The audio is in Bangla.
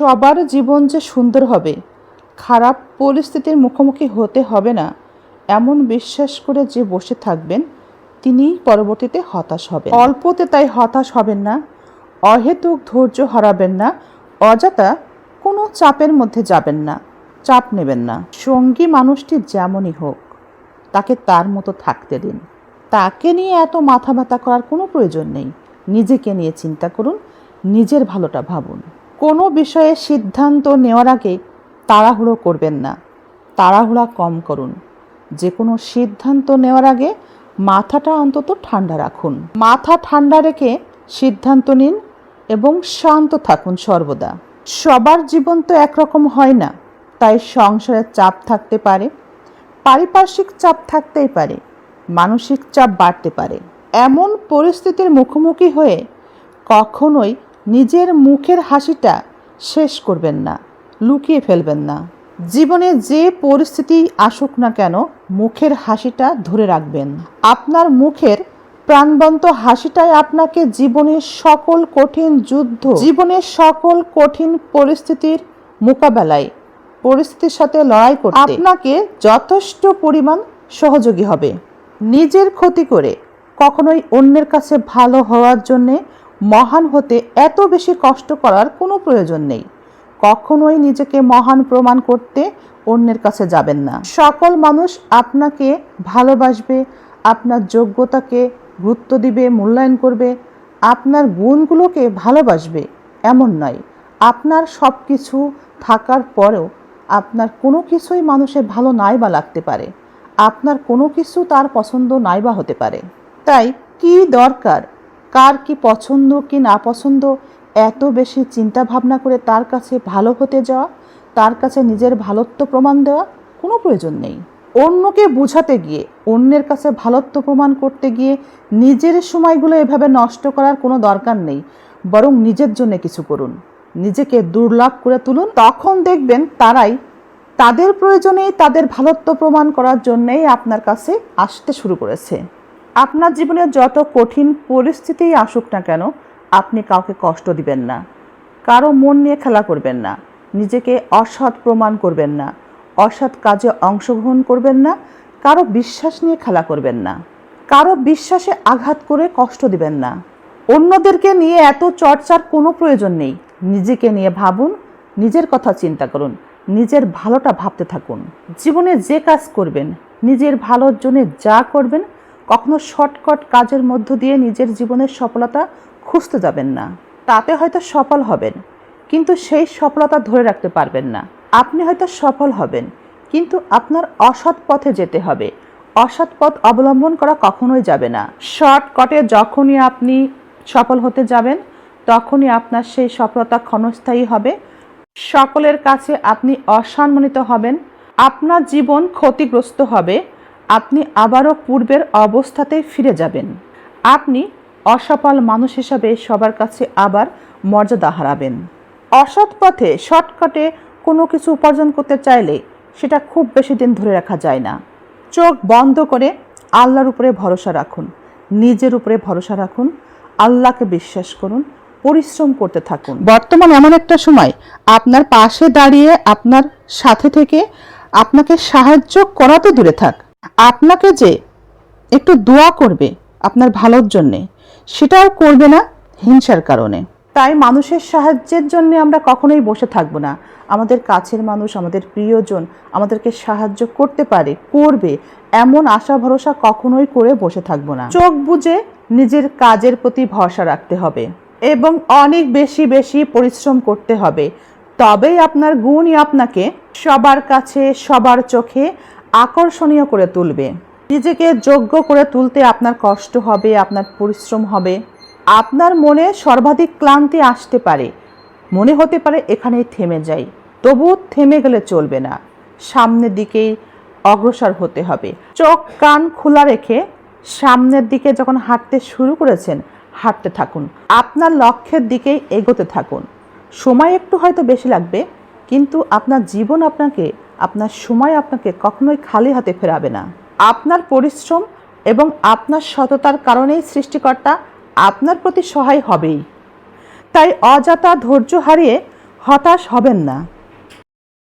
সবার জীবন যে সুন্দর হবে, খারাপ পরিস্থিতির মুখোমুখি হতে হবে না, এমন বিশ্বাস করে যে বসে থাকবেন, তিনিই পরবর্তীতে হতাশ হবেন। অল্পতে তাই হতাশ হবেন না, অহেতুক ধৈর্য হারাবেন না, অযথা কোনো চাপের মধ্যে যাবেন না, চাপ নেবেন না। সঙ্গী মানুষটি যেমনই হোক, তাকে তার মতো থাকতে দিন। তাকে নিয়ে এত মাথা ব্যথা করার কোনো প্রয়োজন নেই। নিজেকে নিয়ে চিন্তা করুন, নিজের ভালোটা ভাবুন। কোনো বিষয়ে সিদ্ধান্ত নেওয়ার আগে তাড়াহুড়ো করবেন না। তাড়াহুড়া কম করুন। যে কোনো সিদ্ধান্ত নেওয়ার আগে মাথাটা অন্তত ঠান্ডা রাখুন। মাথা ঠান্ডা রেখে সিদ্ধান্ত নিন এবং শান্ত থাকুন সর্বদা। সবার জীবন তো একরকম হয় না, তাই সংসারের চাপ থাকতে পারে, পারিপার্শ্বিক চাপ থাকতেই পারে, মানসিক চাপ বাড়তে পারে। এমন পরিস্থিতির মুখোমুখি হয়ে কখনোই নিজের মুখের হাসিটা শেষ করবেন না, লুকিয়ে ফেলবেন না। জীবনে যে পরিস্থিতি আসুক না কেন, মুখের হাসিটা ধরে রাখবেন। আপনার মুখের প্রাণবন্ত হাসিটাই আপনাকে জীবনের সকল কঠিন যুদ্ধ, জীবনের সকল কঠিন পরিস্থিতির মোকাবেলায়, পরিস্থিতির সাথে লড়াই করতে আপনাকে যথেষ্ট পরিমাণ সহযোগী হবে। নিজের ক্ষতি করে কখনোই অন্যের কাছে ভালো হওয়ার জন্যে মহান হতে এত বেশি কষ্ট করার কোনো প্রয়োজন নেই। কখনোই নিজেকে মহান প্রমাণ করতে অন্যের কাছে যাবেন না। সকল মানুষ আপনাকে ভালোবাসবে, আপনার যোগ্যতাকে গুরুত্ব দিবে, মূল্যায়ন করবে, আপনার গুণগুলোকে ভালোবাসবে, এমন নয়। আপনার সব কিছু থাকার পরেও আপনার কোনো কিছুই মানুষের ভালো নাই বা লাগতে পারে। আপনার কোনো কিছু তার পছন্দ নাই বা হতে পারে। তাই কি দরকার কার কি পছন্দ কি না পছন্দ এত বেশি চিন্তা ভাবনা করে তার কাছে ভালো হতে যাওয়া, তার কাছে নিজের ভালত্ব প্রমাণ দেওয়া, কোনো প্রয়োজন নেই। অন্যকে বোঝাতে গিয়ে, অন্যের কাছে ভালত্ব প্রমাণ করতে গিয়ে নিজের সময়গুলো এভাবে নষ্ট করার কোনো দরকার নেই, বরং নিজের জন্য কিছু করুন। নিজেকে দুর্লভ করে তুলুন। তখন দেখবেন তারাই তাদের প্রয়োজনেই তাদের ভালত্ব প্রমাণ করার জন্যেই আপনার কাছে আসতে শুরু করেছে। আপনার জীবনে যত কঠিন পরিস্থিতিই আসুক না কেন, আপনি কাউকে কষ্ট দিবেন না। কারও মন নিয়ে খেলা করবেন না। নিজেকে অসৎ প্রমাণ করবেন না। অসৎ কাজে অংশগ্রহণ করবেন না। কারও বিশ্বাস নিয়ে খেলা করবেন না। কারও বিশ্বাসে আঘাত করে কষ্ট দিবেন না। অন্যদেরকে নিয়ে এত চর্চার কোনো প্রয়োজন নেই। নিজেকে নিয়ে ভাবুন, নিজের কথা চিন্তা করুন, নিজের ভালোটা ভাবতে থাকুন। জীবনে যে কাজ করবেন, নিজের ভালোর জন্য যা করবেন কখনো শর্টকাট কাজের মধ্য দিয়ে নিজের জীবনের সফলতা খুঁজতে যাবেন না। তাতে হয়তো সফল হবেন, কিন্তু সেই সফলতা ধরে রাখতে পারবেন না। আপনি হয়তো সফল হবেন, কিন্তু আপনার অসৎ পথে যেতে হবে। অসৎ পথ অবলম্বন করা কখনোই যাবে না। শর্টকাটে যখনই আপনি সফল হতে যাবেন, তখনই আপনার সেই সফলতা ক্ষণস্থায়ী হবে। সকলের কাছে আপনি অসম্মানিত হবেন। আপনার জীবন ক্ষতিগ্রস্ত হবে। আপনি আবারও পূর্বের অবস্থাতে ফিরে যাবেন। আপনি অসফল মানুষ হিসাবে সবার কাছে আবার মর্যাদা হারাবেন। অসৎ পথে, শর্টকাটে কোনো কিছু উপার্জন করতে চাইলে সেটা খুব বেশি দিন ধরে রাখা যায় না। চোখ বন্ধ করে আল্লাহর উপরে ভরসা রাখুন। নিজের উপরে ভরসা রাখুন। আল্লাহকে বিশ্বাস করুন। পরিশ্রম করতে থাকুন। বর্তমান এমন একটা সময়, আপনার পাশে দাঁড়িয়ে আপনার সাথে থেকে আপনাকে সাহায্য করা তো দূরে থাক। আপনাকে যে একটু দোয়া করবে আপনার ভালোর জন্যে সেটাও করবে না হিংসার কারণে। তাই মানুষের সাহায্যের জন্য আমরা কখনোই বসে থাকব না। আমাদের কাছের মানুষ, আমাদের প্রিয়জন আমাদেরকে সাহায্য করতে পারে, করবে, এমন আশা ভরসা কখনোই করে বসে থাকব না। চোখ বুঝে নিজের কাজের প্রতি ভরসা রাখতে হবে এবং অনেক বেশি বেশি পরিশ্রম করতে হবে। তবেই আপনার গুণই আপনাকে সবার কাছে, সবার চোখে আকর্ষণীয় করে তুলবে। নিজেকে যোগ্য করে তুলতে আপনার কষ্ট হবে, আপনার পরিশ্রম হবে। আপনার মনে সর্বাধিক ক্লান্তি আসতে পারে। মনে হতে পারে এখানেই থেমে যাই। তবু থেমে গেলে চলবে না। সামনের দিকেই অগ্রসর হতে হবে। চোখ, কান খোলা রেখে সামনের দিকে যখন হাঁটতে শুরু করেছেন, হাঁটতে থাকুন। আপনার লক্ষ্যের দিকেই এগোতে থাকুন। সময় একটু হয়তো বেশি লাগবে, কিন্তু আপনার জীবন আপনাকে আপনার সময় আপনাকে কখনোই খালি হাতে ফেরাবে না। আপনার পরিশ্রম এবং আপনার সততার কারণেই সৃষ্টিকর্তা আপনার প্রতি সহায় হবেই। তাই অযাতা ধৈর্য হারিয়ে হতাশ হবেন না।